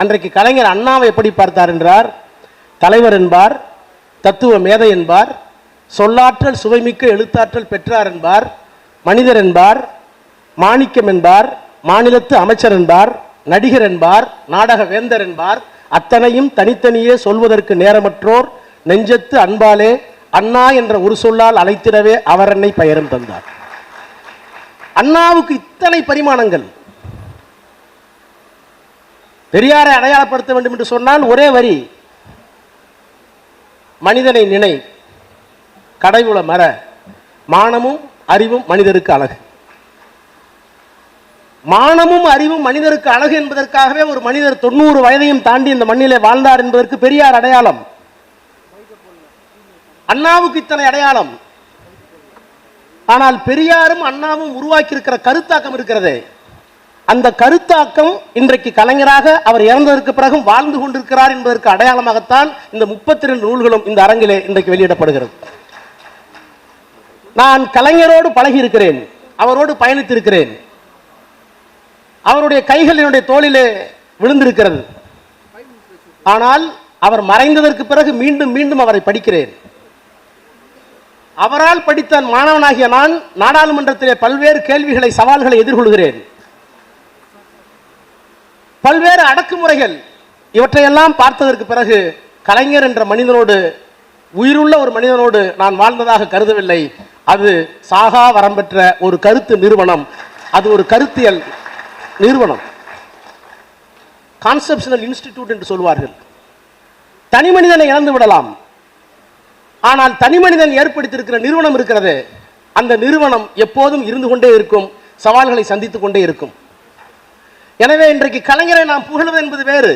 அன்றைக்கு கலைஞர் அண்ணாவை எப்படி பார்த்தார் என்றார் தலைவர் என்பார் தத்துவ மேதை என்பார் சொல்லாற்றல் சுவைமிக்க எழுத்தாற்றல் பெற்றார் என்பார் மனிதர் என்பார் மாணிக்கம் என்பார் மாநிலத்து அமைச்சர் என்பார் நடிகர் என்பார் நாடக வேந்தர் என்பார் அத்தனையும் தனித்தனியே சொல்வதற்கு நேரமற்றோர் நெஞ்சத்து அன்பாலே அண்ணா என்ற ஒரு சொல்லால் அழைத்திடவே அவர் என்னை பெயரும் தந்தார். அண்ணாவுக்கு இத்தனை பரிமாணங்கள். பெரியாரை அடையாளப்படுத்த வேண்டும் என்று சொன்னால் ஒரே வரி. மனிதனை நினை கடைவுள மர மானமும் அறிவும் மனிதருக்கு அழகு. மானமும் அறிவும் மனிதருக்கு அழகு என்பதற்காகவே ஒரு மனிதர் தொண்ணூறு வயதையும் தாண்டி இந்த மண்ணிலே வாழ்ந்தார் என்பதற்கு பெரியார் அடையாளம். அண்ணாவுக்கு இத்தனை அடையாளம். ஆனால் பெரியாரும் அண்ணாவும் உருவாக்கி இருக்கிற கருத்தாக்கம் இருக்கிறதே. அந்த கருத்தாக்கம் இன்றைக்கு கலைஞராக அவர் இறந்ததற்கு பிறகும் வாழ்ந்து கொண்டிருக்கிறார் என்பதற்கு அடையாளமாகத்தான் இந்த முப்பத்தி ரெண்டு நூல்களும் இந்த அரங்கிலே இன்றைக்கு வெளியிடப்படுகிறது. நான் கலைஞரோடு பழகி இருக்கிறேன் அவரோடு பயணித்திருக்கிறேன். அவருடைய கைகள் என்னுடைய தோளிலே விழுந்திருக்கிறது. ஆனால் அவர் மறைந்ததற்கு பிறகு மீண்டும் மீண்டும் அவரை படிக்கிறேன். அவரால் படித்த மாணவனாகிய நான் நாடாளுமன்றத்திலே பல்வேறு கேள்விகளை சவால்களை எதிர்கொள்கிறேன். பல்வேறு அடக்குமுறைகள். இவற்றையெல்லாம் பார்த்ததற்கு பிறகு கலைஞர் என்ற மனிதனோடு உயிருள்ள ஒரு மனிதனோடு நான் வாழ்ந்ததாக கருதவில்லை. அது சாகா வரம்பெற்ற ஒரு கருத்து நிறுவனம். அது ஒரு கருத்தியல் நிறுவனம். கான்செப்ஷனல் இன்ஸ்டிடியூட் என்று சொல்வார்கள். தனி மனிதனை இழந்து விடலாம். ஆனால் தனி மனிதன் ஏற்படுத்தியிருக்கிற நிறுவனம் இருக்கிறது அந்த நிறுவனம் எப்போதும் இருந்து கொண்டே இருக்கும் சவால்களை சந்தித்துக் கொண்டே இருக்கும். எனவே இன்றைக்கு கலைஞரை நாம் புகழ்வது என்பது வேறு.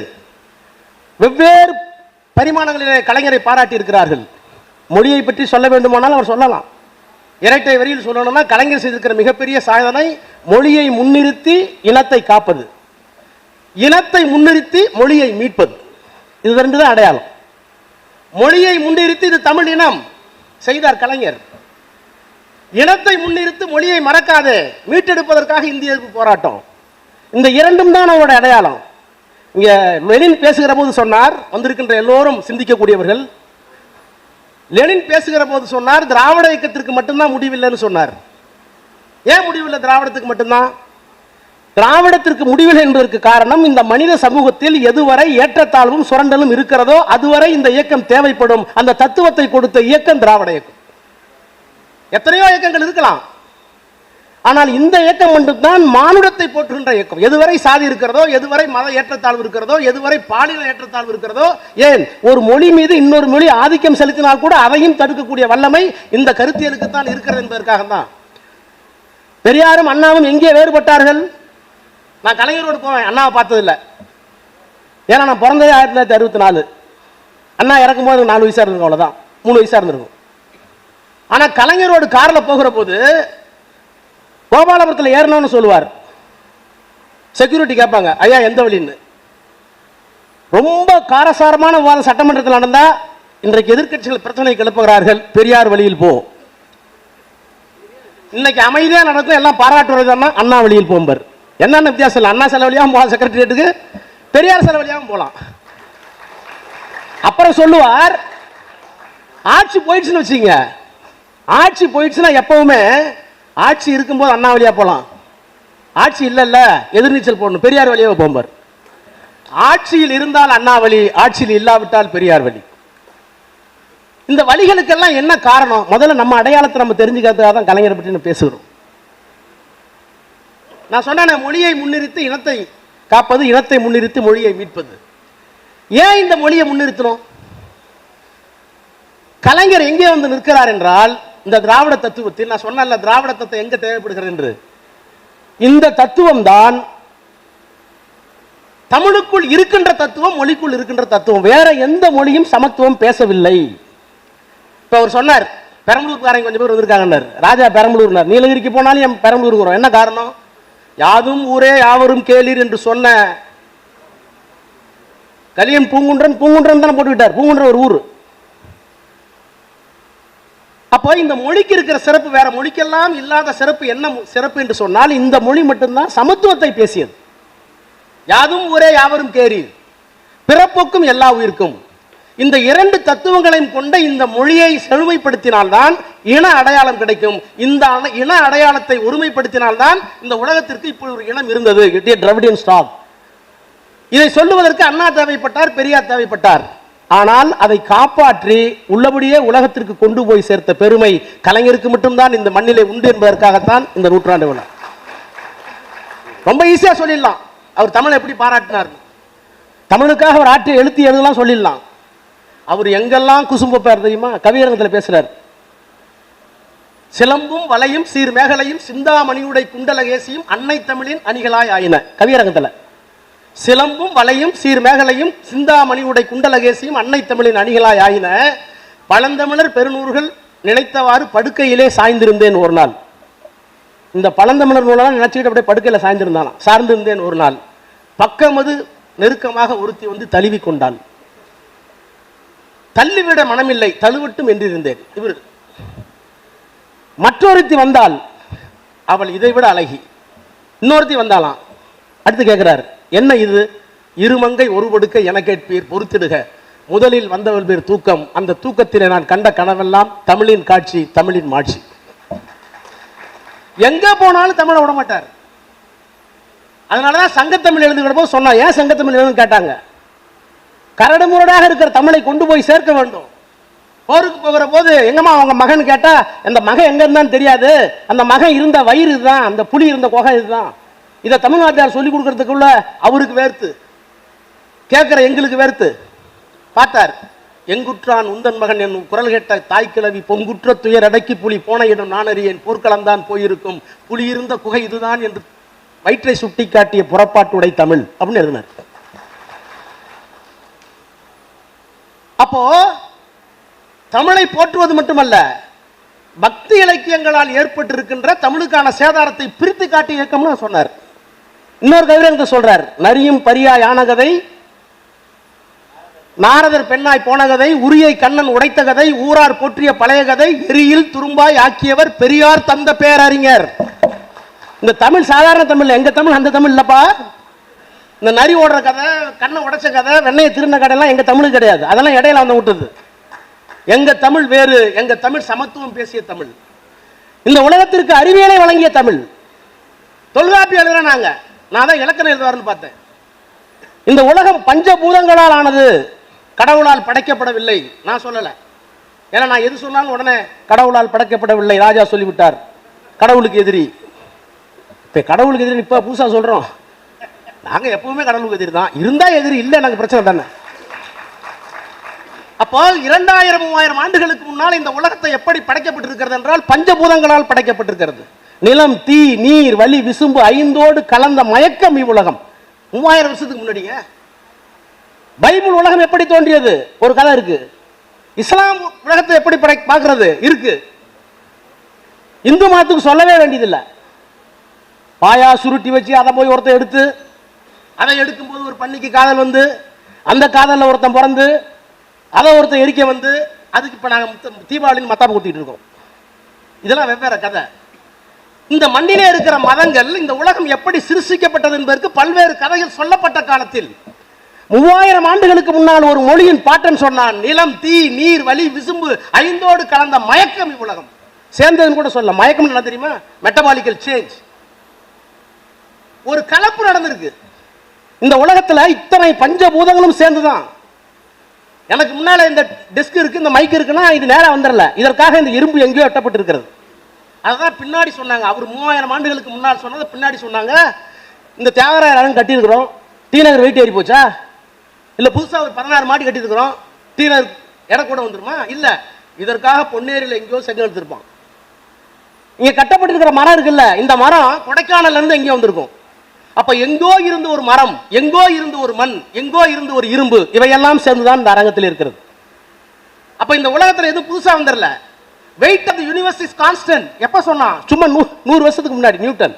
வெவ்வேறு பரிமாணங்களிலே கலைஞரை பாராட்டி இருக்கிறார்கள் மொழியை பற்றி சொல்ல வேண்டுமானால் அவர் சொல்லலாம். இரட்டை வரியில் சொல்லணும்னா கலைஞர் செய்திருக்கிற மிகப்பெரிய சாதனை மொழியை முன்னிறுத்தி இனத்தை காப்பது. இனத்தை முன்னிறுத்தி மொழியை மீட்பது. இது ரெண்டு தான் அடையாளம். மொழியை முன்னிறுத்தி இது தமிழ் இனம் செய்தார் கலைஞர். இனத்தை முன்னிறுத்து மொழியை மறக்காதே மீட்டெடுப்பதற்காக இந்திய போராட்டம். இந்த இரண்டும் தான் அவரோட அடையாளம். இங்கே லெனின் பேசுகிற போது சொன்னார் வந்திருக்கின்ற எல்லோரும் சிந்திக்கக்கூடியவர்கள். லெனின் பேசுகிற போது சொன்னார் திராவிட இயக்கத்திற்கு மட்டும்தான் முடிவில்லைன்னு சொன்னார். ஏன் முடிவில்லை? திராவிடத்துக்கு மட்டும்தான். திராவிடத்திற்கு முடிவில்லை என்பதற்கு காரணம் இந்த மனித சமூகத்தில் எதுவரை ஏற்றத்தாழ்வும் சுரண்டலும் இருக்கிறதோ அதுவரை இந்த இயக்கம் தேவைப்படும். அந்த தத்துவத்தை கொடுத்த இயக்கம் திராவிட இயக்கம். எத்தனையோ இயக்கங்கள் இருக்கலாம். ஆனால் இந்த இயக்கம் மட்டும்தான் மானுடத்தை போற்றுகின்ற இயக்கம். எதுவரை சாதி இருக்கிறதோ எதுவரை மத ஏற்றத்தாழ்வு இருக்கிறதோ எதுவரை பாலின ஏற்றத்தாழ்வு இருக்கிறதோ ஏன்? ஒரு மொழி மீது இன்னொரு மொழி ஆதிக்கம் செலுத்தினால் கூட அதையும் தடுக்கக்கூடிய வல்லமை இந்த கருத்தியலுக்கு தான் இருக்கிறது என்பதற்காக தான் பெரியாரும் அண்ணாவும் எங்கே வேறுபட்டார்கள்? நான் கலைஞரோடு போவேன் அண்ணாவை பார்த்ததில்ல. ஏன்னா நான் பிறந்ததே ஆயிரத்தி தொள்ளாயிரத்தி அறுபத்தி நாலு. அண்ணா இறக்கும்போது நாலு வயசாக இருந்திருக்கும் அவ்வளோதான் மூணு வயசாக இருந்திருக்கும். ஆனால் கலைஞரோடு காரில் போகிற போது கோபாலபுரத்தில் ஏறணும்னு சொல்லுவார். செக்யூரிட்டி கேட்பாங்க ஐயா எந்த வழின்னு? ரொம்ப காரசாரமான விவாதம் சட்டமன்றத்தில் நடந்தா இன்றைக்கு எதிர்க்கட்சிகள் பிரச்சனை கிளப்புகிறார்கள். பெரியார் வழியில் போ. இன்னைக்கு அமைதியா நடக்கும் எல்லாம் பாராட்டுறதுன்னா அண்ணா வழியில் போம்பர். என்னென்ன வித்தியாசம் இல்லை? அண்ணா செல வழியாகவும் போகலாம் செக்ரட்டரியேட்டுக்கு பெரியார் செலவு வழியாகவும் போகலாம். அப்புறம் சொல்லுவார் ஆட்சி போயிடுச்சுன்னு வச்சுங்க ஆட்சி போயிடுச்சுன்னா எப்பவுமே ஆட்சி இருக்கும்போது அண்ணா வழியா போகலாம் ஆட்சி இல்லைல்ல எதிர்நீச்சல் போடணும். பெரியார் வழியாக போம்பார். ஆட்சியில் இருந்தால் அண்ணா வழி ஆட்சியில் இல்லாவிட்டால் பெரியார் வழி. இந்த வழிகளுக்கெல்லாம் என்ன காரணம்? முதல்ல நம்ம அடையாளத்தை நம்ம தெரிஞ்சுக்கிறதுக்காக தான் கலைஞரை பற்றி நம்ம பேசுகிறோம். நான் சொன்னேன் மொழியை முன்னிறுத்து இனத்தை காப்பது இனத்தை முன்னிறுத்து மொழியை மீட்பது. ஏன் இந்த மொழியை முன்னிறுத்தணும் கலைஞர் எங்கே வந்து நிற்கிறார் என்றால் இந்த திராவிட தத்துவத்தில் நான் சொன்ன திராவிட தத்துவம் எங்க தேவைப்படுகிறது என்று? இந்த தத்துவம் தான் தமிழுக்குள் இருக்கின்ற தத்துவம் மொழிக்குள் இருக்கின்ற தத்துவம். வேற எந்த மொழியும் சமத்துவம் பேசவில்லை. இப்ப அவர் சொன்னார் பெரம்பலூர்காரங்க கொஞ்சம் பேர் வந்திருக்காங்கன்னார். ராஜா பெரம்பலூர்னார். நீலகிரிக்கு போனாலும் என் பெரம்பலூருக்கு வரும். என்ன காரணம்? யாதும் ஊரே யாவரும் கேளீர் என்று சொன்ன கலியன் பூங்குன்றன் பூங்குன்றன் தானே விட்டார் பூங்குன்ற ஒரு ஊர். அப்போ இந்த மொழிக்கு இருக்கிற சிறப்பு வேற மொழிக்கெல்லாம் இல்லாத சிறப்பு என்ன சிறப்பு என்று சொன்னால் இந்த மொழி மட்டும்தான் சமத்துவத்தை பேசியது. யாதும் ஒரே யாவரும் கேரி பிறப்புக்கும் எல்லா உயிர்க்கும். இந்த இரண்டு தத்துவங்களையும் கொண்ட இந்த மொழியை செழுமைப்படுத்தினால்தான் இன அடையாளம் கிடைக்கும். இந்த இன அடையாளத்தை ஒருமைப்படுத்தினால்தான் இந்த உலகத்திற்கு இப்படி ஒரு இனம் இருந்தது. இதை சொல்லுவதற்கு அண்ணா தேவைப்பட்டார் பெரியார் தேவைப்பட்டார். ஆனால் அதை காப்பாற்றி உள்ளபடியே உலகத்திற்கு கொண்டு போய் சேர்த்த பெருமை கலைஞருக்கு மட்டும்தான் இந்த மண்ணிலே உண்டு என்பதற்காகத்தான் இந்த நூற்றாண்டு விழா. ரொம்ப ஈஸியா சொல்லிடலாம். அவர் தமிழை எப்படி பாராட்டினார்? தமிழுக்காக அவர் ஆற்றி எழுத்து எழுதலாம் சொல்லிடலாம். அவர் எங்கெல்லாம் குசும்ப தெரியுமா? கவியரங்கத்தில் பேசுகிறார் சிலம்பும் வலையும் சீர் மேகலையும் சிந்தாமணியுடை குண்டலகேசியும் அன்னை தமிழின் அணிகளாய் ஆயின கவியரங்கத்தில். சிலம்பும் வலையும் சீர்மேகலையும் சிந்தாமணி உடை குண்டலகேசியும் அன்னை தமிழின் அணிகளாய் ஆயின. பழந்தமிழர் பெருநூறுகள் நினைத்தவாறு படுக்கையிலே சாய்ந்திருந்தேன் ஒரு நாள். இந்த பழந்தமிழர் நூலெல்லாம் நினைச்சுக்கிட்டு அப்படியே படுக்கையில் சாய்ந்திருந்தானா. சார்ந்திருந்தேன் ஒரு நாள். பக்கமது நெருக்கமாக ஒருத்தி வந்து தழுவி கொண்டாள். தள்ளிவிட மனமில்லை தழுவட்டும் என்றிருந்தேன். இவர் மற்றொருத்தி வந்தால் அவள் இதைவிட அழகி. இன்னொருத்தி வந்தாலாம் அடுத்து கேட்குறாரு என்ன இது? இருமங்கை ஒரு படுக்க என கேட்பீர் பொறுத்திடுக. முதலில் வந்தவள் பேர் தூக்கம். அந்த தூக்கத்திலே நான் கண்ட கனவெல்லாம் தமிழின் காட்சி தமிழின் மாட்சி. எங்க போனாலும் தமிழை விட மாட்டார். அதனாலதான் சங்கத்தமிழ் எழுதுகிற போது சொன்னா ஏன் சங்கத்தமிழ் எழுதுன்னு கேட்டாங்க? கரடு முரடாக இருக்கிற தமிழை கொண்டு போய் சேர்க்க வேண்டும். போருக்கு போகிற போது எங்கம்மா அவங்க மகன்? கேட்டா அந்த மகன் எங்க இருந்தான்னு தெரியாது. அந்த மகன் இருந்த வயிறு இதுதான். அந்த புலி இருந்த குகை இதுதான். இதை தமிழ்நாட்டார் சொல்லி கொடுக்கறதுக்குள்ள அவருக்கு வேர்த்து. கேட்கிற எங்களுக்கு வேர்த்து. பார்த்தார். எங்குற்றான் உந்தன் மகன் என் குரல் கேட்ட தாய்க்கிழவி பொங்குற்ற துயர் அடக்கி புலி போன இடம் நான் அறியேன். போர்க்களம்தான் போயிருக்கும். புலி இருந்த குகை இதுதான் என்று வயிற்றை சுட்டி காட்டிய புறப்பாட்டுடை தமிழ் அப்படின்னு எழுதினார். அப்போ தமிழை போற்றுவது மட்டுமல்ல பக்தி இலக்கியங்களால் ஏற்பட்டிருக்கின்ற தமிழுக்கான சேதாரத்தை பிரித்து காட்டிய இயக்கம்னு சொன்னார். இன்னொரு கவிதை சொல்றார். நரியும் பரியாய் ஆனகதை நாரதர் பெண்ணாய் போன கதை உரியை கண்ணன் உடைத்த கதை ஊரார் போற்றிய பழைய கதை எரியில் துரும்பாய் ஆக்கியவர் பெரியார் தந்த பேரறிஞர். இந்த தமிழ் சாதாரண தமிழ் எங்க தமிழ் அந்த தமிழ் இல்லப்பா. இந்த நரி ஓடுற கதை கண்ணை உடைச்ச கதை வெண்ணையை திருந்த கதையெல்லாம் எங்க தமிழ் கிடையாது. அதெல்லாம் இடையில வந்து விட்டது. எங்க தமிழ் வேறு எங்க தமிழ் சமத்துவம் பேசிய தமிழ். இந்த உலகத்திற்கு அறிவியலை வழங்கிய தமிழ். தொல்காப்பி எழுதுறேன் நாங்க. நான் தான் இலக்கணம் எழுதுவார்னு பார்த்தேன். இந்த உலகம் பஞ்சபூதங்களால் ஆனது கடவுளால் படைக்கப்படவில்லை. நான் சொல்லலை. ஏன்னா நான் எது சொன்னாலும் உடனே கடவுளால் படைக்கப்படவில்லை. ராஜா சொல்லிவிட்டார். கடவுளுக்கு எதிரி. இப்போ கடவுளுக்கு எதிரி இப்போ புதுசா சொல்றோம். நாங்க எப்பவுமே கடவுளுக்கு எதிரி தான். இருந்தால் எதிரி இல்லை எனக்கு பிரச்சனை தானே. அப்போ இரண்டாயிரம் மூவாயிரம் ஆண்டுகளுக்கு முன்னால் இந்த உலகத்தை எப்படி படைக்கப்பட்டிருக்கிறது என்றால் பஞ்சபூதங்களால் படைக்கப்பட்டிருக்கிறது. நிலம் தீ நீர் வலி விசும்பு ஐந்தோடு கலந்த மயக்கம் இவ்வுலகம். மூவாயிரம் வருஷத்துக்கு முன்னாடிங்க. பைபிள் உலகம் எப்படி தோன்றியது? ஒரு கதை இருக்கு. இஸ்லாம் உலகத்தை எப்படி படை இருக்கு. இந்து மதத்துக்கு சொல்லவே வேண்டியதில்லை. பாயா சுருட்டி வச்சு அதை போய் ஒருத்தன் எடுத்து அதை எடுக்கும்போது ஒரு பண்ணிக்கு காதல் வந்து அந்த காதலில் ஒருத்தன் பிறந்து அதை ஒருத்தன் எரிக்க வந்து அதுக்கு இப்போ நாங்கள் தீபாவளின்னு மத்தாப்பு குத்திட்டு இருக்கோம். இதெல்லாம் வெவ்வேறு கதை. இந்த மண்ணிலே இருக்கிற மதங்கள் இந்த உலகம் எப்படி சிருஷிக்கப்பட்டது என்பதற்கு பல்வேறு கதைகள் சொல்லப்பட்ட காலத்தில். மூவாயிரம் ஆண்டுகளுக்கு முன்னால் ஒரு மொழியின் பாட்டன் சொன்னான் நிலம் தீ நீர் வலி விசும்பு ஐந்தோடு கலந்த மயக்கம் இவ்வுலகம். சேர்ந்ததுன்னு கூட சொல்ல மயக்கம் என்ன தெரியுமா? மெட்டபாலிக்கல் சேஞ்ச் ஒரு கலப்பு நடந்திருக்கு. இந்த உலகத்துல இத்தனை பஞ்சபூதங்களும் சேர்ந்துதான். எனக்கு முன்னால இந்த டெஸ்க் இருக்கு இந்த மைக் இருக்குன்னா இது நேரம் வந்துடல இதற்காக இந்த இரும்பு எங்கேயோ எட்டப்பட்டிருக்கிறது. அதுதான் பின்னாடி சொன்னாங்க. அவர் மூவாயிரம் ஆண்டுகளுக்கு முன்னால் சொன்னதை பின்னாடி சொன்னாங்க. இந்த தியாகராயர் அரண் கட்டியிருக்கிறோம். டி நகர் வெயிட் ஏறி போச்சா? இல்லை புதுசாக ஒரு பதினாறு மாடி கட்டியிருக்கிறோம். டி நகர் இடம் கூட வந்துருமா? இல்லை. இதற்காக பொன்னேரியில் எங்கேயோ செங்கல் எடுத்திருப்பான். இங்கே கட்டப்பட்டிருக்கிற மரம் இருக்குல்ல இந்த மரம் கொடைக்கானல்லேருந்து எங்கேயோ வந்திருக்கும். அப்போ எங்கோ இருந்து ஒரு மரம் எங்கோ இருந்து ஒரு மண் எங்கோ இருந்து ஒரு இரும்பு இவையெல்லாம் சேர்ந்துதான் இந்த அரங்கத்தில் இருக்கிறது. அப்போ இந்த உலகத்தில் எதுவும் புதுசாக வந்துடல. Weight of the universe is constant எப்ப சொன்னான் சும்மா நூ நூறு வருஷத்துக்கு முன்னாடி நியூட்டன்.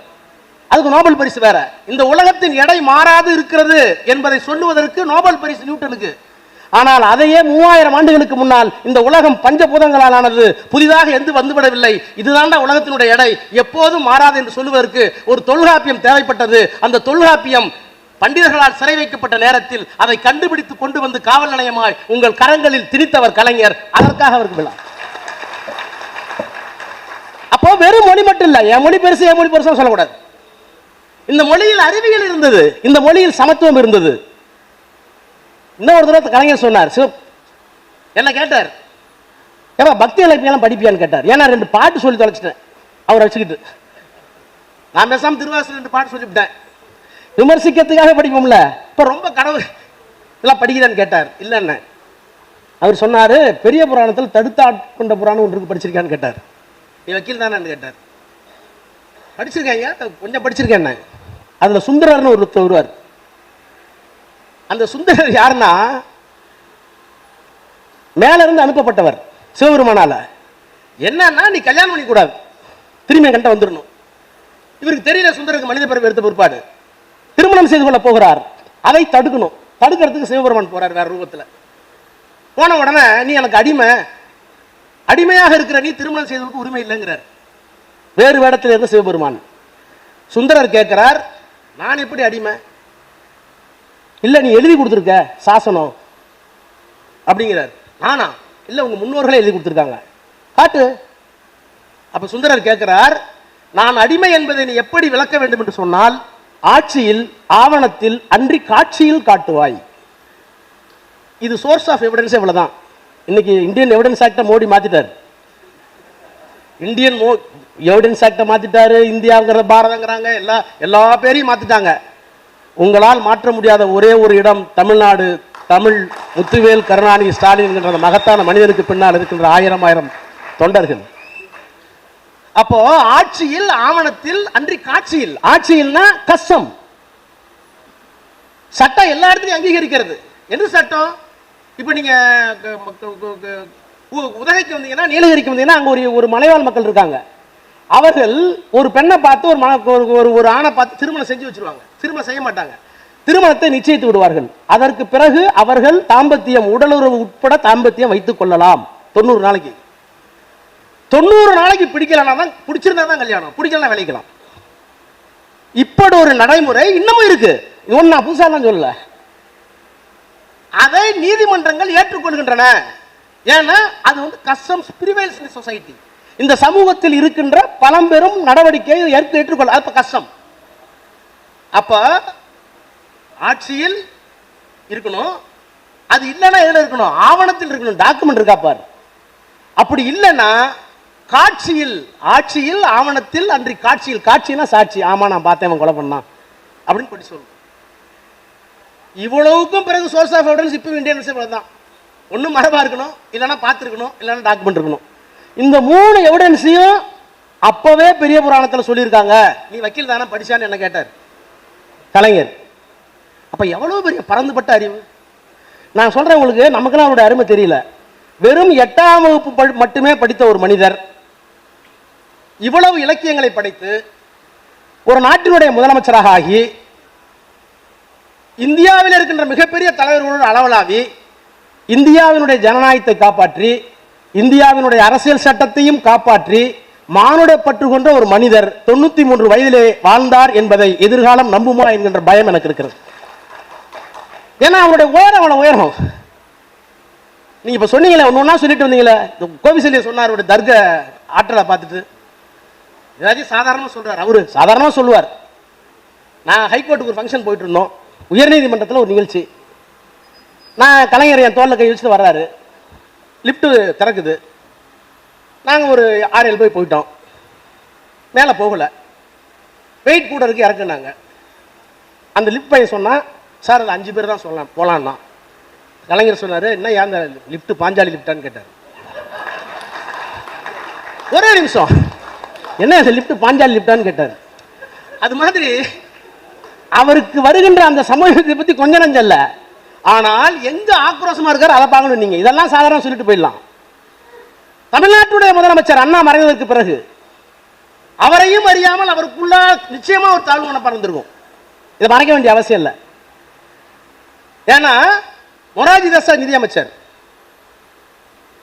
அதுக்கு நோபல் பரிசு வேற. இந்த உலகத்தின் எடை மாறாது இருக்கிறது என்பதை சொல்லுவதற்கு நோபல் பரிசு நியூட்டனுக்கு. ஆனால் அதையே மூவாயிரம் ஆண்டுகளுக்கு முன்னால் இந்த உலகம் பஞ்சபூதங்களால் ஆனது புதிதாக எந்த வந்துவிடவில்லை. இதுதான்டா உலகத்தினுடைய எடை. எப்போதும் மாறாது என்று சொல்லுவதற்கு ஒரு தொல்காப்பியம் தேவைப்பட்டது. அந்த தொல்காப்பியம் பண்டிதர்களால் சிறை வைக்கப்பட்ட நேரத்தில் அதை கண்டுபிடித்து கொண்டு வந்து காவல் நிலையமாய் உங்கள் கரங்களில் திணித்தவர் கலைஞர். அதற்காக அவருக்கு விழா. அப்போ வெறும் மொழி மட்டும் இல்லை என் மொழி பெருசு என் மொழி பெருசு சொல்லக்கூடாது. இந்த மொழியில் அறிவியல் இருந்தது இந்த மொழியில் சமத்துவம் இருந்தது. இன்னொரு தடவை கலைஞர் சொன்னார் சிவ என்ன கேட்டார்? ஏப்பா பக்தி இலக்கியெல்லாம் படிப்பியான்னு கேட்டார். ஏன்னா ரெண்டு பாட்டு சொல்லி தொலைச்சிட்டேன். அவரை வச்சுக்கிட்டு. நான் பேசாம திருவாசல் ரெண்டு பாட்டு சொல்லிவிட்டேன் விமர்சிக்கிறதுக்காக படிப்போம்ல. இப்போ ரொம்ப கடவுள் இதெல்லாம் படிக்கிறான்னு கேட்டார். இல்லைன்னு அவர் சொன்னார் பெரிய புராணத்தில் தடுத்து ஆட்கொண்ட புராணம் ஒன்று இருக்கு படிச்சிருக்கான்னு கேட்டார். வக்கீல் தானே கேட்டார். படிச்சிருக்கேன் ஐயா கொஞ்சம் படிச்சிருக்கேன் நான். அதுல சுந்தரர்னு ஒருத்தர் வருவார். அந்த சுந்தரர் யாருன்னா மேல இருந்து அனுப்பப்பட்டவர் சிவபெருமானால. என்னன்னா நீ கல்யாணம் பண்ணிக்கூடாது. திரும்பி கண்ட வந்துடணும் இவருக்கு தெரியல சுந்தரருக்கு மனித பிறப்பு எடுத்த பிற்பாடு திருமணம் செய்து கொள்ள போகிறார். அதை தடுக்கணும். தடுக்கிறதுக்கு சிவபெருமான் போறார் வேற ரூபத்தில். போன உடனே நீ எனக்கு அடிமை. அடிமையாக இருக்கிற நீ திருமணம் செய்வதற்கு உரிமை இல்லைங்கிறார். வேறு வேடத்தில் இருந்த சிவபெருமான். சுந்தரர் கேட்கிறார் நான் எப்படி அடிமை? இல்லை நீ எழுதி கொடுத்துருக்க சாசனம். அப்படிங்கிறார். நானா? இல்ல உங்க முன்னோர்களே எழுதி கொடுத்துருக்காங்க. காட்டு. அப்ப சுந்தரர் கேட்கிறார் நான் அடிமை என்பதை நீ எப்படி விளக்க வேண்டும் என்று சொன்னால் ஆட்சியில் ஆவணத்தில் அன்றி காட்சியில் காட்டுவாய். இது சோர்ஸ் ஆஃப் எவிடன்ஸ் இவ்வளவுதான். இன்னைக்கு இந்தியன் எவிடன்ஸ் ஆக்டை மோடி மாத்திட்டார். இந்தியன் மோ எவிடன்ஸ் ஆக்டை மாத்திட்டாரு இந்தியாங்கிற பாரதங்கிறாங்க எல்லா எல்லா பேரையும் மாத்திட்டாங்க. உங்களால் மாற்ற முடியாத ஒரே ஒரு இடம் தமிழ்நாடு தமிழ் முத்துவேல் கருணாநிதி ஸ்டாலின் என்கின்ற மகத்தான மனிதனுக்கு பின்னால் இருக்கின்ற ஆயிரம் ஆயிரம் தொண்டர்கள். அப்போ ஆட்சியில் ஆவணத்தில் அன்றி காட்சியில் ஆட்சியில்னா கஷ்டம். சட்டம் எல்லா இடத்துலையும் அங்கீகரிக்கிறது. எந்த சட்டம்? இப்போ நீங்க உ- உதகைக்கு வந்தீங்கன்னா நீலகிரிக்கு வந்தீங்கன்னா அங்கே ஒரு ஒரு மலைவாழ் மக்கள் இருக்காங்க. அவர்கள் ஒரு பெண்ணை பார்த்து ஒரு மன ஒரு ஒரு ஆணை பார்த்து திருமணம் செஞ்சு வச்சிருவாங்க. திருமணம் செய்ய மாட்டாங்க. திருமணத்தை நிச்சயித்து விடுவார்கள். அதற்கு பிறகு அவர்கள் தாம்பத்தியம் உடலுறவு உட்பட தாம்பத்தியம் வைத்துக் கொள்ளலாம். தொண்ணூறு நாளைக்கு. தொண்ணூறு நாளைக்கு பிடிக்கலனா தான் பிடிச்சிருந்தா தான் கல்யாணம். பிடிக்கலனா விளைக்கலாம். இப்படி ஒரு நடைமுறை இன்னமும் இருக்கு. இவன் நான் நான் புதுசாலாம் சொல்லல. அதை நீதிமன்றங்கள் ஏற்றுக்கொள்கின்றன. ஏன்னா அது வந்து கஸ்டம்ஸ் பிரிவைல்ஸ் சொசைட்டி இந்த சமூகத்தில் இருக்கின்ற பழம்பெரும் நடவடிக்கையை ஏற்று ஏற்றுக்கொள்ள அப்போ கஷ்டம் அப்ப ஆட்சியில் இருக்கணும். அது இல்லைன்னா எதுல இருக்கணும்? ஆவணத்தில் இருக்கணும். டாக்குமெண்ட் இருக்கா பாரு. அப்படி இல்லைன்னா காட்சியில் ஆட்சியில் ஆவணத்தில் அன்றி காட்சியில் காட்சினா சாட்சி. ஆமா நான் பார்த்தேன் அவன் கொலை பண்ணான். அப்படின்னு படி சொல்லணும் இவ்வளவுக்கும் பிறகு சோர்ஸ் ஆஃப் எவிடன்ஸ் இப்போ இந்தியன் விஷயம் தான். ஒன்றும் மரபாக இருக்கணும் இல்லைன்னா பார்த்துருக்கணும் இல்லைன்னா டாக்குமெண்ட் இருக்கணும். இந்த மூணு எவிடன்ஸையும் அப்போவே பெரிய புராணத்தில் சொல்லியிருக்காங்க. நீ வக்கீல் தானே படிச்சான்னு என்ன கேட்டார்? கலைஞர். அப்போ எவ்வளோ பெரிய பறந்துபட்ட அறிவு? நான் சொல்கிறேன் உங்களுக்கு நமக்குலாம் அவருடைய அருமை தெரியல. வெறும் எட்டாம் வகுப்பு படி- மட்டுமே படித்த ஒரு மனிதர். இவ்வளவு இலக்கியங்களை படைத்து ஒரு நாட்டினுடைய முதலமைச்சராக ஆகி இந்தியாவில் இருக்கின்ற மிகப்பெரிய தலைவர்களோடு அளவலாவி இந்தியாவினுடைய ஜனநாயகத்தை காப்பாற்றி இந்தியாவினுடைய அரசியல் சட்டத்தையும் காப்பாற்றி மானுடப்பட்டு கொண்ட ஒரு மனிதர் தொண்ணூத்தி மூன்று வயதிலே வாழ்ந்தார் என்பதை எதிர்காலம் நம்புமா என்கின்ற பயம் எனக்கு இருக்கிறது. ஏன்னா அவருடைய உயரம் அவ்வளவு உயரம்? நீங்க இப்ப சொன்னீங்களே ஒன்று ஒன்றா சொல்லிட்டு வந்தீங்களே இந்த சொன்னார் அவருடைய தர்க்க ஆற்றலை பார்த்துட்டு. ஏதாச்சும் சாதாரணமாக சொல்றாரு அவரு சாதாரணமாக சொல்லுவார். நான் ஹைகோர்ட்டுக்கு ஒரு ஃபங்க்ஷன் போயிட்டு இருந்தோம். உயர்நீதிமன்றத்தில் ஒரு நிகழ்ச்சி. நான் கலைஞர் என் தோளில் கை வச்சுட்டு வர்றாரு. லிஃப்ட்டு திறக்குது. நாங்கள் ஒரு ஆறு ஏழு போய் போயிட்டோம். மேலே போகலை. வெயிட் கூட இருக்கு இறக்குனாங்க. அந்த லிஃப்ட் பையன் சொன்னால் சார் அது அஞ்சு பேர் தான் சொல்லலாம் போகலான்னா கலைஞர் சொன்னார் என்ன ஏன் அந்த லிஃப்ட் பாஞ்சாலி லிஃப்டான்னு கேட்டார். ஒரே நிமிஷம். என்ன இந்த லிஃப்ட் பாஞ்சாலி லிஃப்டான்னு கேட்டார்? அது மாதிரி அவருக்கு வருகின்ற அந்த சமூகத்தை பத்தி கொஞ்சம் நஞ்சல்ல ஆனால் எங்க ஆக்ரோஷமா இருக்காரு அதை பார்க்கணும் நீங்க. இதெல்லாம் சாதாரண சொல்லிட்டு போயிடலாம். தமிழ்நாட்டுடைய முதலமைச்சர் அண்ணா மறைந்ததற்கு பிறகு அவரையும் அறியாமல் அவருக்குள்ள நிச்சயமா ஒரு தாழ்வு மனப்பாடம் இருந்திருக்கும் இதை மறைக்க வேண்டிய அவசியம் இல்லை. ஏன்னா மொராஜி தேசாய் நிதியமைச்சர்.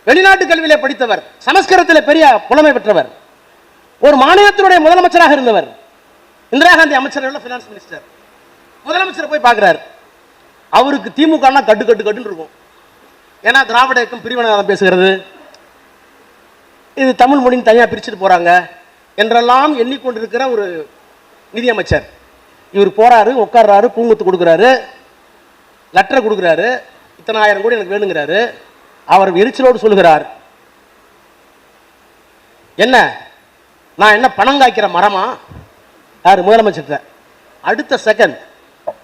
வெளிநாட்டு கல்வியில படித்தவர் சமஸ்கிருதத்தில் பெரிய புலமை பெற்றவர் ஒரு மாநிலத்தினுடைய முதலமைச்சராக இருந்தவர். இந்திரா காந்தி அமைச்சர் ஃபினான்ஸ் மினிஸ்டர் முதலமைச்சர் போய் பார்க்குறாரு. அவருக்கு திமுகனா கட்டு கட்டு கட்டுன்னு இருக்கும். ஏன்னா திராவிட இயக்கம் பிரிவினவாதம் பேசுகிறது. இது தமிழ் மொழின்னு தனியாக பிரிச்சுட்டு போகிறாங்க என்றெல்லாம் எண்ணிக்கொண்டிருக்கிற ஒரு நிதியமைச்சர் இவர் போறாரு உட்கார்றாரு பூங்குத்து கொடுக்குறாரு லெட்டர் கொடுக்குறாரு இத்தனை ஆயிரம் கோடி எனக்கு வேணுங்கிறாரு. அவர் எரிச்சலோடு சொல்கிறார் என்ன? நான் என்ன பணம் காய்க்கிற மரமா? யார்? முதலமைச்சர்கிட்ட. அடுத்த செகண்ட்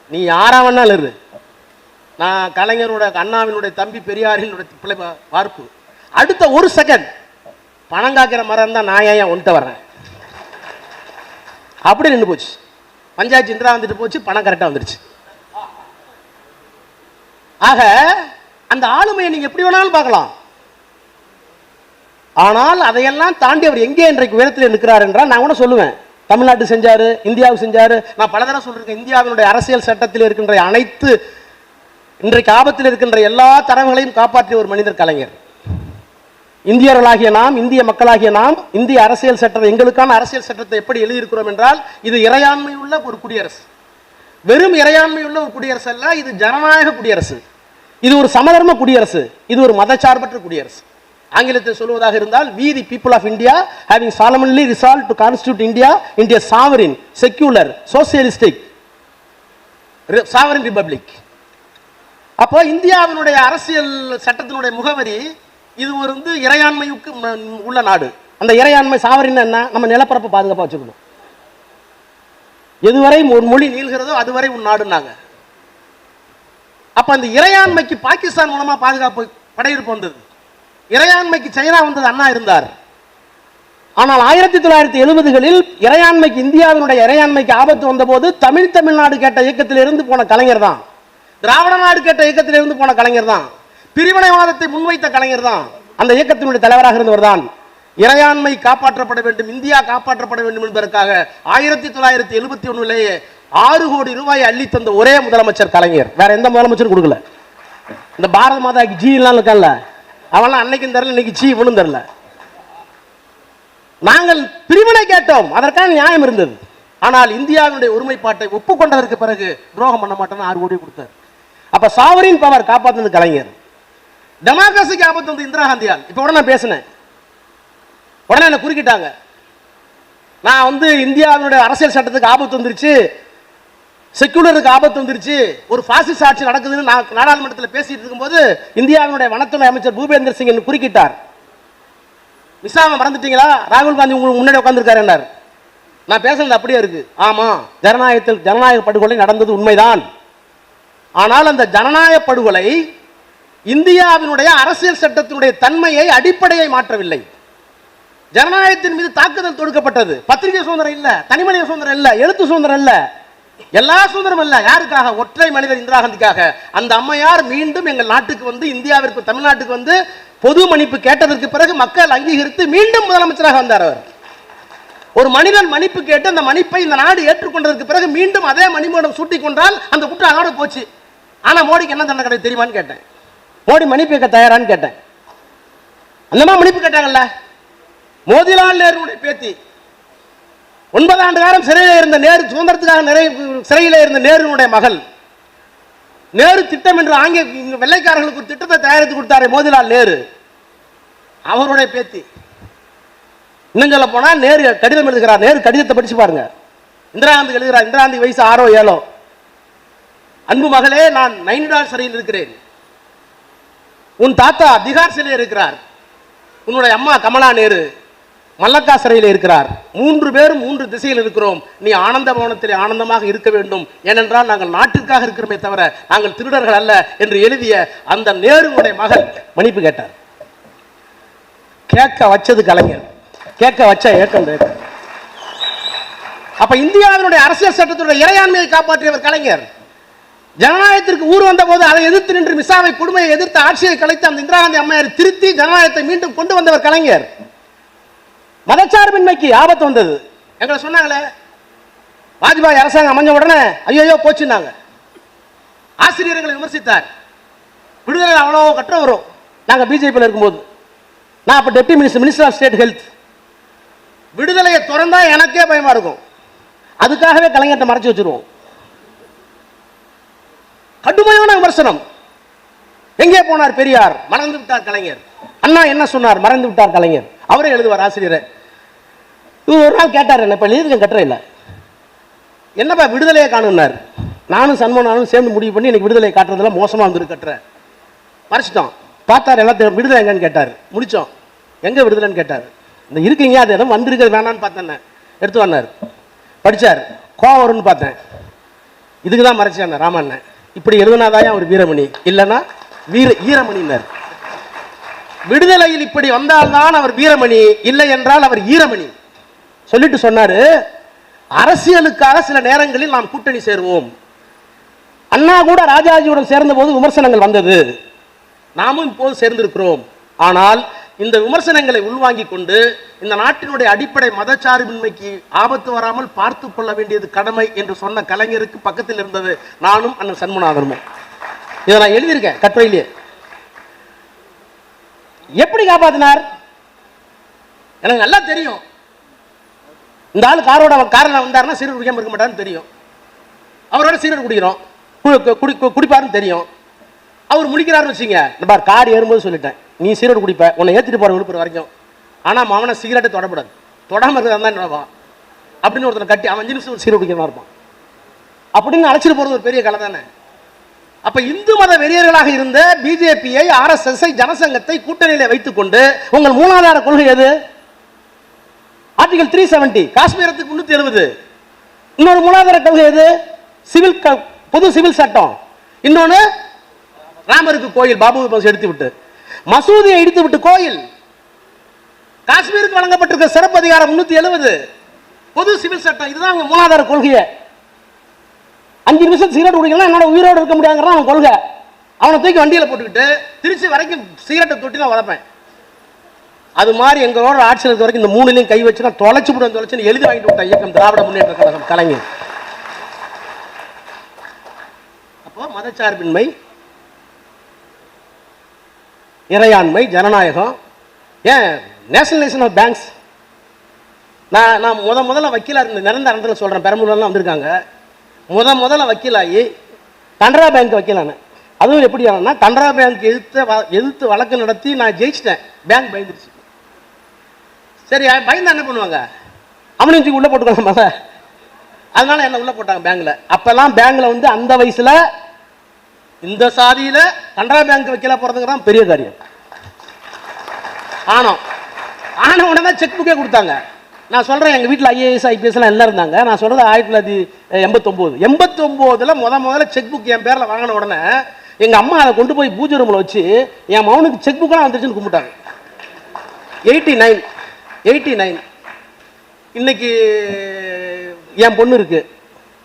நீ யாராக வேணாலும் இரு. நான் கலைஞரோட அண்ணாவினுடைய தம்பி பெரியாரினுடைய பிள்ளை பா- பார்ப்பு அடுத்த ஒரு செகண்ட் பணம் காக்கிற மரம் தான் நான் ஏன் ஒன்ட்ட வர்றேன்? அப்படி நின்று போச்சு. பஞ்சாயத்து இந்திரா வந்துட்டு போச்சு பணம் கரெக்டாக வந்துடுச்சு ஆக அந்த ஆளுமையை நீங்க எப்படி வேணாலும் பார்க்கலாம். ஆனால் அதையெல்லாம் தாண்டி அவர் எங்கே இன்றைக்கு உயரத்தில் நிற்கிறார் என்றால் நான் கூட சொல்லுவேன். தமிழ்நாட்டு செஞ்சார் இந்தியாவுக்கு செஞ்சார். நான் பல தடவை சொல்லிருக்கேன் இந்தியாவினுடைய அரசியல் சட்டத்தில் இருக்கின்ற அனைத்து இன்றைக்கு ஆபத்தில் இருக்கின்ற எல்லா தரவுகளையும் காப்பாற்றிய ஒரு மனிதர் கலைஞர். இந்தியர்களாகிய நாம் இந்திய மக்களாகிய நாம் இந்திய அரசியல் சட்டத்தை எங்களுக்கான அரசியல் சட்டத்தை எப்படி எழுதியிருக்கிறோம் என்றால் இது இறையாண்மை உள்ள ஒரு குடியரசு. வெறும் இறையாண்மை உள்ள ஒரு குடியரசு அல்ல இது ஜனநாயக குடியரசு. இது ஒரு சமதர்ம குடியரசு. இது ஒரு மதச்சார்பற்ற குடியரசு. ஆங்கிலத்தில் சொல்வதாக இருந்தால் we the people of India having solemnly resolve to constitute India into sovereign secular socialistic sovereign republic அப்போ இந்தியாவினுடைய அரசியல் சட்டத்தினுடைய முகவரி இது ஒரு வந்து இறையாண்மைக்கு உள்ள நாடு. அந்த இறையாண்மை சாவரின் என்ன? நம்ம நிலப்பரப்பை பாதுகாப்பாக வச்சுக்கணும். எதுவரை ஒரு மொழி நீள்கிறதோ அதுவரை உன் நாடுனாங்க அப்ப அந்த இறையாண்மைக்கு பாகிஸ்தான் மூலமா பாதுகாப்பு படையெடுப்பு வந்தது. இறையாண்மைக்கு சைனா வந்தது அண்ணா இருந்தார். ஆனால் ஆயிரத்தி தொள்ளாயிரத்தி எழுபதுகளில் இறையாண்மைக்கு இந்தியாவினுடைய இறையாண்மைக்கு ஆபத்து வந்தபோது தமிழ் தமிழ்நாடு கேட்ட இயக்கத்திலிருந்து போன கலைஞர் தான். திராவிட நாடு கேட்ட இயக்கத்திலிருந்து போன கலைஞர் தான். பிரிவினைவாதத்தை முன்வைத்த கலைஞர் தான். அந்த இயக்கத்தினுடைய தலைவராக இருந்தவர் தான். இறையாண்மை காப்பாற்றப்பட வேண்டும் இந்தியா காப்பாற்றப்பட வேண்டும் என்பதற்காக ஆயிரத்தி தொள்ளாயிரத்தி எழுபத்தி ஒன்றிலேயே ஆறு கோடி ரூபாய் அள்ளி தந்த ஒரே முதலமைச்சர் கலைஞர். வேற எந்த முதலமைச்சரும் கொடுக்கல. இந்த பாரத மாதா ஜி எல்லாம் இருக்கான்ல. அவன்லாம் அன்னைக்கும் தரல இன்னைக்கு சீ இவனும் தரல நாங்கள் பிரிவினை கேட்டோம் அதற்கான நியாயம் இருந்தது. ஆனால் இந்தியாவினுடைய ஒருமைப்பாட்டை ஒப்புக்கொண்டதற்கு பிறகு துரோகம் பண்ண மாட்டோம்னு ஆறு கோடி கொடுத்தார். அப்ப சாவரின் பவர் காப்பாத்துனது கலைஞர். டெமோக்ரஸிக்கு ஆபத்து வந்து இந்திரா காந்தியால் இப்போ உடனே நான் பேசினேன். உடனே என்ன குறுக்கிட்டாங்க. நான் வந்து இந்தியாவினுடைய அரசியல் சட்டத்துக்கு ஆபத்து வந்துருச்சு. செக்குலருக்கு ஆபத்து வந்துருச்சு. ஒரு பாசிஸ்ட் ஆட்சி நடக்குதுன்னு நான் நாடாளுமன்றத்தில் பேசிட்டு இருக்கும்போது இந்தியாவினுடைய வனத்துறை அமைச்சர் பூபேந்திர சிங் என்று குறுக்கிட்டார். மிஸ்ஸாம மறந்துட்டீங்களா? ராகுல் காந்தி உங்களுக்கு முன்னாடி உட்காந்துருக்காரு நான் பேசுறது அப்படியே இருக்கு. ஆமா ஜனநாயகத்தில் ஜனநாயக படுகொலை நடந்தது உண்மைதான். ஆனால் அந்த ஜனநாயக படுகொலை இந்தியாவினுடைய அரசியல் சட்டத்தினுடைய தன்மையை அடிப்படையை மாற்றவில்லை. ஜனநாயகத்தின் மீது தாக்குதல் தொடுக்கப்பட்டது. பத்திரிகை சுதந்திரம் இல்ல தனிமனித சுதந்திரம் இல்ல எழுத்து சுதந்திரம் இல்லை. எல்லா சுதந்திரம் இல்ல. யாருக்காக? ஒற்றை மனிதர் இந்திரா காந்திக்காக. அந்த அம்மையார் மீண்டும் எங்கள் நாட்டுக்கு வந்து இந்தியாவிற்கு தமிழ்நாட்டுக்கு வந்து பொது மன்னிப்பு கேட்டதற்கு பிறகு மக்கள் அங்கீகரித்து மீண்டும் முதலமைச்சராக வந்தார் அவர். ஒரு மனிதன் மன்னிப்பு கேட்டு அந்த மன்னிப்பை இந்த நாடு ஏற்றுக்கொண்டதற்கு பிறகு மீண்டும் அதே மணிமோடம் சூட்டிக் கொண்டால் அந்த குற்றம் அதோட போச்சு. ஆனா மோடிக்கு என்ன தண்டனை கிடையாது தெரியுமான்னு கேட்டேன். மோடி மன்னிப்பு கேட்க தயாரான்னு கேட்டேன். அந்த மாதிரி மன்னிப்பு கேட்டாங்கல்ல? மோதிலால் நேருடைய பேத்தி. ஒன்பது ஆண்டு காலம் சிறையில் இருந்த நேரு சுதந்திரத்துக்காக நிறைய சிறையில் இருந்த நேருனுடைய மகள். நேரு திட்டம் என்று ஆங்கில வெள்ளைக்காரர்களுக்கு ஒரு திட்டத்தை தயாரித்து கொடுத்தாரே மோதிலால் நேரு. அவருடைய பேத்தி. இன்னும் சொல்ல போனால் நேரு கடிதம் எழுதுகிறார். நேரு கடிதத்தை படிச்சு பாருங்க. இந்திராந்தி எழுதுகிறார். இந்திராகாந்தி வயசு ஆறோ ஏழோ. அன்பு மகளே நான் நைனிடால் சிறையில் இருக்கிறேன். உன் தாத்தா திகார் சிறையில் இருக்கிறார். உன்னுடைய அம்மா கமலா நேரு. மல்லக்கா சிறையில் இருக்கிறார். மூன்று பேரும் மூன்று திசையில் இருக்கிறோம். நீ ஆனந்த பவனத்தில் ஆனந்தமாக இருக்க வேண்டும். ஏனென்றால் நாங்கள் நாட்டிற்காக இருக்கிறோமே தவிர நாங்கள் திருடர்கள் அல்ல என்று எழுதிய அந்த நேருனுடைய மகள் மன்னிப்பு கேட்டார். கேட்க வச்சது கலைஞர். கேட்க வச்ச ஏக்கம் ஏக்கம். அப்ப இந்தியாவினுடைய அரசியல் சட்டத்தினுடைய இறையாண்மையை காப்பாற்றியவர் கலைஞர். ஜனநாயகத்திற்கு ஊர் வந்த போது அதை எதிர்த்து நின்று மிசாவை கொடுமையை எதிர்த்து ஆட்சியை கலைத்து அந்த இந்திரா காந்தி அம்மையார் திருத்தி ஜனநாயகத்தை மீண்டும் கொண்டு வந்தவர் கலைஞர். மதச்சார்பின்மைக்கு ஆபத்து வந்தது. எங்களை சொன்னாங்களே வாஜ்பாய் அரசாங்கம் அமைஞ்ச உடனே ஐயோ போச்சுன்னாங்க. ஆசிரியர்களை விமர்சித்தார். விடுதலை அவ்வளோ கட்டம் வரும் நாங்கள் பிஜேபியில் இருக்கும்போது. நான் அப்போ deputy minister minister of state health. விடுதலையை திறந்தா எனக்கே பயமாக இருக்கும். அதுக்காகவே கலைஞர்கிட்ட மறைச்சி வச்சிருவோம். கடுமையான விமர்சனம். எங்கே போனார் பெரியார்? மறந்து விட்டார் கலைஞர். அண்ணா என்ன சொன்னார்? மறந்து விட்டார் கலைஞர். அவரே எழுதுவார் ஆசிரியர். ஒரு நாள் கேட்டார் என்ன இப்போ எழுதுங்க கட்டுற இல்லை என்னப்பா விடுதலையை காணுன்னார் நானும் சன்மனானும் சேர்ந்து முடிவு பண்ணி எனக்கு விடுதலை காட்டுறதுல மோசமாக வந்துருக்கு கட்டுறேன் மறைச்சிட்டோம். பார்த்தார் எல்லாத்தையும் விடுதலை எங்கன்னு கேட்டார். முடித்தோம் எங்கே விடுதலைன்னு? கேட்டார். இந்த இருக்கீங்க அது எதுவும் வந்திருக்கிறது வேணான்னு பார்த்தேன் எடுத்து வந்தார். படித்தார் கோவம் வரும்னு பார்த்தேன். இதுக்கு தான் மறைச்சேன் ராமண்ணன். இப்படி எழுதுனாதான் அவர் வீரமணி? இல்லைன்னா வீர ஈரமணின்னார். விடுதலையில் இப்படி வந்தால்தான் அவர் வீரமணி இல்லை என்றால் அவர் ஈரமணி. சொல்லிட்டு சொன்னாரு அரசியலுக்காக சில நேரங்களில் நாம் கூட்டணி சேருவோம். அண்ணா கூட ராஜாஜியுடன் சேர்ந்த போது விமர்சனங்கள் வந்தது. நாமும் இப்போது சேர்ந்திருக்கிறோம். ஆனால் இந்த விமர்சனங்களை உள்வாங்கிக் கொண்டு இந்த நாட்டினுடைய அடிப்படை மதச்சார்பின்மைக்கு ஆபத்து வராமல் பார்த்து கொள்ள வேண்டியது கடமை என்று சொன்ன கலைஞருக்கு பக்கத்தில் இருந்தது நானும் அண்ணன் சண்முனாகரமும் இதை நான் எழுதியிருக்கேன் கட்டுரையிலேயே எப்படி காப்பாத்தினார்? எனக்கு நல்லா தெரியும். இந்த ஆள் காரோட காரில் வந்தாருன்னா சீரர் குடிக்காம இருக்க மாட்டாருன்னு தெரியும். அவரோட சீரர் குடிக்கிறோம். கு- குடி கு- குடிப்பாருன்னு தெரியும். அவர் முடிக்கிறாருன்னு வச்சுங்க. இந்த பார் கார் ஏறும்போது சொல்லிட்டேன். நீ சீரட் குடிப்ப உன்னை ஏற்றிட்டு போகிற விழுப்புரம் வரைக்கும். ஆனால் அவனை சிகரெட்டை தொடக்கூடாது தொடாமல் இருக்கிறதா தான் என்னவா அப்படின்னு ஒருத்தனை கட்டி அவன் அஞ்சு நிமிஷம் ஒரு சீரட் குடிக்கிறதா இருப்பான். அப்படின்னு அழைச்சிட்டு போகிறது ஒரு பெரிய கலை தானே? அப்ப இந்து மத வெறியர்களாக இருந்த பிஜேபியை ஆர்எஸ்எஸ்ஐ ஜனசங்கத்தை கூட்டணியில வைத்துக்கொண்டு உங்கள் மூலாதார கொள்கை எது? ஆர்டிகல் த்ரீ செவன்டி காஷ்மீரத்துக்கு முன்னூத்தி எழுபது இன்னொரு மூலாதார கொள்கை எது? சிவில் பொது சிவில் சட்டம். இன்னொன்னு ராமருக்கு கோயில் பாபு எடுத்து விட்டு மசூதியை இடித்து விட்டு கோயில். காஷ்மீருக்கு வழங்கப்பட்டிருக்க சிறப்பு அதிகாரம் முன்னூத்தி எழுபது பொது சிவில் சட்டம் இதுதான் அவங்க மூலாதார கொள்கையை. அஞ்சு நிமிஷம் சிகரெட் குடிக்கலாம் என்னோட உயிரோடு இருக்க முடியாங்கிறதான் அவன் கொள்கை. அவனை தூக்கி வண்டியில் போட்டுக்கிட்டு திருச்சி வரைக்கும் சிகரெட்டை தொட்டி நான் வளர்ப்பேன் அது மாதிரி எங்களோட ஆட்சியில் இருக்க வரைக்கும் இந்த மூணுலையும் கை வச்சு நான் தொலைச்சு விடும் தொலைச்சுன்னு எழுதி வாங்கிட்டு விட்ட இயக்கம் திராவிட முன்னேற்ற கழகம் கலைஞர். அப்போ மதச்சார்பின்மை இறையாண்மை ஜனநாயகம் ஏன் நேஷனலைசேஷன் ஆஃப் பேங்க்ஸ் நான் நான் முத முதல்ல வக்கீலாக இருந்த நிரந்தர இடத்துல சொல்கிறேன் பெரம்பலூர்லாம் வந்திருக்காங்க. முத முதல்ல வக்கீலாகி கனரா பேங்க் வக்கீலான அதுவும் எப்படி ஆனா கனரா பேங்க் எதிர்த்து வ- வழக்கு நடத்தி நான் ஜெயிச்சிட்டேன். பேங்க் பயந்துருச்சு. சரி பயந்தா என்ன பண்ணுவாங்க? அவனையும் தூக்கி உள்ளே போட்டுக்கலாம் மத அதனால என்ன உள்ளே போட்டாங்க பேங்க்ல? அப்போல்லாம் பேங்க்ல வந்து அந்த வயசுல இந்த சாதியில கனரா பேங்க் வைக்கல போறதுங்கிறது பெரிய காரியம். ஆனோம். ஆன உடனே செக் புக்கே கொடுத்தாங்க. நான் சொல்கிறேன் எங்கள் வீட்டில் ஐஏஎஸ் ஐபிஎஸ்லாம் எல்லாம் இருந்தாங்க. நான் சொல்கிறது ஆயிரத்தி தொள்ளாயிரத்தி எண்பத்தொம்போது. எண்பத்தொம்போதில் முத முதல்ல செக் புக் என் பேரில் வாங்கின உடனே எங்கள் அம்மா அதை கொண்டு போய் பூஜை ரூமில் வச்சு என் மகனுக்கு செக் புக்கெலாம் வந்துருச்சுன்னு கும்பிட்டாங்க. எயிட்டி நைன் எயிட்டி நைன் இன்னைக்கு என் பொண்ணு இருக்குது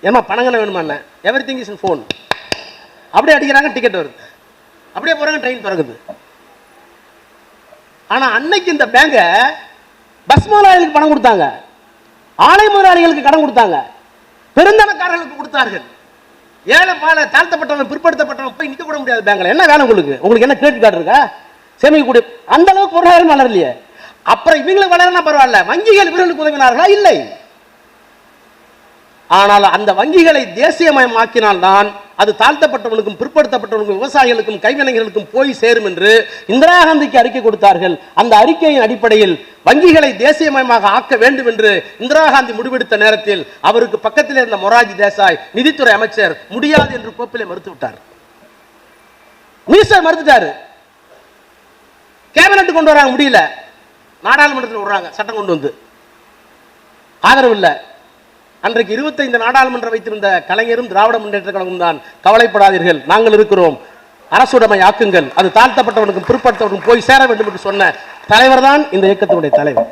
ஏமா பணங்களை வேணுமா என்ன? Everything is in phone அப்படியே அடிக்கிறாங்க டிக்கெட் வருது. அப்படியே போகிறாங்க ட்ரெயின் பிறகுது ஆனால் அன்னைக்கு இந்த பேங்கை பஸ் முதலாளிகளுக்கு பணம் கொடுத்தாங்க. ஆலை முதலாளிகளுக்கு கடன் கொடுத்தாங்க. பெருந்தனக்காரர்களுக்கு கொடுத்தார்கள். ஏழை பால தாழ்த்தப்பட்டவன் பிற்படுத்தப்பட்டவன் போய் நிற்க கூட முடியாது பேங்க்ல. என்ன வேலை உங்களுக்கு? உங்களுக்கு என்ன கிரெடிட் கார்டு இருக்கா? சேமிக்கக்கூடிய அந்த அளவுக்கு பொருளாதாரம் வளரலையே. அப்புறம் இவங்களுக்கு வளரனா பரவாயில்ல. வங்கிகள் இவர்களுக்கு உதவினார்களா? இல்லை. ஆனால் அந்த வங்கிகளை தேசியமயமாக்கினால்தான் அது தாழ்த்தப்பட்டவனுக்கும் பிற்படுத்தப்பட்டவனுக்கும் விவசாயிகளுக்கும் கைவினைஞர்களுக்கும் போய் சேரும் என்று இந்திரா காந்திக்கு அறிக்கை கொடுத்தார்கள். அந்த அறிக்கையின் அடிப்படையில் வங்கிகளை தேசியமயமாக ஆக்க வேண்டும் என்று இந்திரா காந்தி முடிவெடுத்த நேரத்தில் அவருக்கு பக்கத்தில் இருந்த மொராஜி தேசாய் நிதித்துறை அமைச்சர் முடியாது என்று கோப்பிலே மறுத்து விட்டார் மினிஸ்டர் மறுத்துட்டாரு. கேபினட் கொண்டு வராங்க முடியல. நாடாளுமன்றத்தில் விடுறாங்க சட்டம் கொண்டு வந்து. ஆதரவு இல்லை. அன்றைக்கு இருபத்தைந்து நாடாளுமன்றம் வைத்திருந்த கலைஞரும் திராவிட முன்னேற்ற கழகம் தான் கவலைப்படாதீர்கள். நாங்கள் இருக்கிறோம். அரசுடைமை ஆக்குங்கள். அது தாழ்த்தப்பட்டவனுக்கும் பிற்படுத்தவனுக்கும் போய் சேர வேண்டும் என்று சொன்ன தலைவர் தான் இந்த இயக்கத்தினுடைய தலைவர்.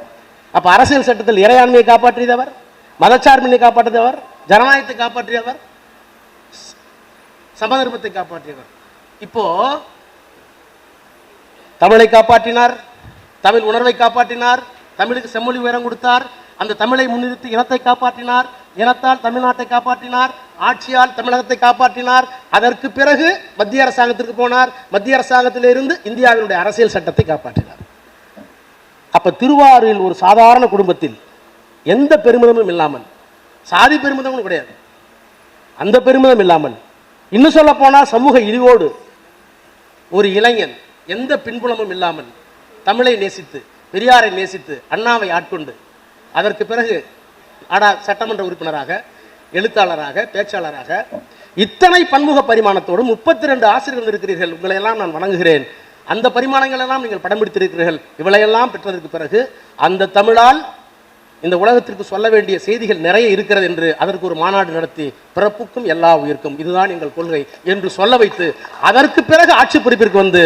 அப்ப அரசியல் சட்டத்தில் இறையாண்மையை காப்பாற்றியவர் மதச்சார்பினை காப்பாற்றியவர் ஜனநாயகத்தை காப்பாற்றியவர் சமதர்மத்தை காப்பாற்றியவர். இப்போ தமிழை காப்பாற்றினார் தமிழ் உணர்வை காப்பாற்றினார் தமிழுக்கு செம்மொழி உயரம் கொடுத்தார் அந்த தமிழை முன்னிறுத்தி இனத்தை காப்பாற்றினார் இனத்தால் தமிழ்நாட்டை காப்பாற்றினார் ஆட்சியால் தமிழகத்தை காப்பாற்றினார். அதற்கு பிறகு மத்திய அரசாங்கத்திற்கு போனார். மத்திய அரசாங்கத்திலிருந்து இந்தியாவினுடைய அரசியல் சட்டத்தை காப்பாற்றினார். அப்ப திருவாரூரில் ஒரு சாதாரண குடும்பத்தில் எந்த பெருமிதமும் இல்லாமல் சாதி பெருமிதமும் கிடையாது. அந்த பெருமிதம் இல்லாமல் இன்னும் சொல்ல போனால் சமூக இழிவோடு ஒரு இளைஞன் எந்த பின்புலமும் இல்லாமல் தமிழை நேசித்து பெரியாரை நேசித்து அண்ணாவை ஆட்கொண்டு அதற்கு பிறகு ஆனால் சட்டமன்ற உறுப்பினராக எழுத்தாளராக பேச்சாளராக இத்தனை பன்முக பரிமாணத்தோடு முப்பத்தி ரெண்டு ஆசிரியர்கள் இருக்கிறீர்கள் உங்களையெல்லாம் நான் வணங்குகிறேன். அந்த பரிமாணங்களெல்லாம் நீங்கள் படம் பிடித்திருக்கிறீர்கள் இவளையெல்லாம் பெற்றதற்கு பிறகு அந்த தமிழால் இந்த உலகத்திற்கு சொல்ல வேண்டிய செய்திகள் நிறைய இருக்கிறது என்று அதற்கு ஒரு மாநாடு நடத்தி பிறப்புக்கும் எல்லா உயிர்க்கும் இதுதான் எங்கள் கொள்கை என்று சொல்ல வைத்து அதற்கு பிறகு ஆட்சி பொறுப்பிற்கு வந்து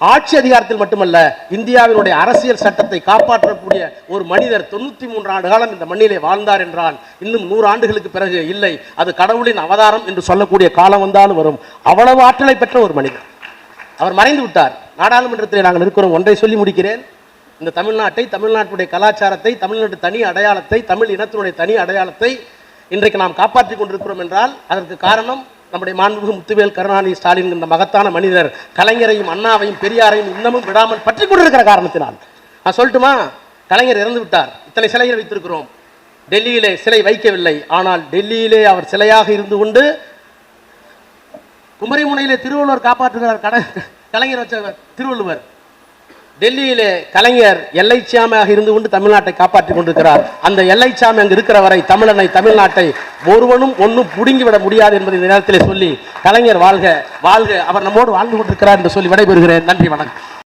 ஆட்சி அதிகாரத்தில் மட்டுமல்ல இந்தியாவினுடைய அரசியல் சட்டத்தை காப்பாற்றக்கூடிய ஒரு மனிதர் தொண்ணூத்தி மூன்று ஆண்டு காலம் இந்த மண்ணிலே வாழ்ந்தார் என்றால் இன்னும் நூறு ஆண்டுகளுக்கு பிறகு இல்லை அது கடவுளின் அவதாரம் என்று சொல்லக்கூடிய காலம் வந்தாலும் வரும். அவ்வளவு ஆற்றலை பெற்ற ஒரு மனிதர். அவர் மறைந்து விட்டார். நாடாளுமன்றத்தில் நாங்கள் இருக்கிறோம் ஒன்றை சொல்லி முடிக்கிறேன். இந்த தமிழ்நாட்டை தமிழ்நாட்டுடைய கலாச்சாரத்தை தமிழ்நாட்டு தனி அடையாளத்தை தமிழ் இனத்தினுடைய தனி அடையாளத்தை இன்றைக்கு நாம் காப்பாற்றிக் கொண்டிருக்கிறோம் என்றால் அதற்கு காரணம் நம்முடைய மாண்புமிகு முத்துவேல் கருணாநிதி ஸ்டாலின் இந்த மகத்தான மனிதர் கலைஞரையும் அண்ணாவையும் பெரியாரையும் இன்னமும் விடாமல் பற்றி கொண்டிருக்கிற காரணத்தினால். நான் சொல்லட்டுமா? கலைஞர் இறந்து விட்டார். இத்தனை சிலைகள் வைத்திருக்கிறோம். டெல்லியிலே சிலை வைக்கவில்லை. ஆனால் டெல்லியிலே அவர் சிலையாக இருந்து கொண்டு குமரிமுனையிலே திருவள்ளுவர் காப்பாற்றுகிறார் கட கலைஞர் வச்ச திருவள்ளுவர். டெல்லியிலே கலைஞர் எல்லைச்சாமியாக இருந்து கொண்டு தமிழ்நாட்டை காப்பாற்றிக் கொண்டிருக்கிறார். அந்த எல்லைச்சாமி அங்கு இருக்கிற வரை தமிழனை தமிழ்நாட்டை ஒருவனும் ஒன்றும் புடுங்கிவிட முடியாது என்பதை இந்த நேரத்திலே சொல்லி கலைஞர் வாழ்க வாழ்க அவர் நம்மோடு வாழ்ந்து கொண்டிருக்கிறார் என்று சொல்லி விடைபெறுகிறேன். நன்றி வணக்கம்.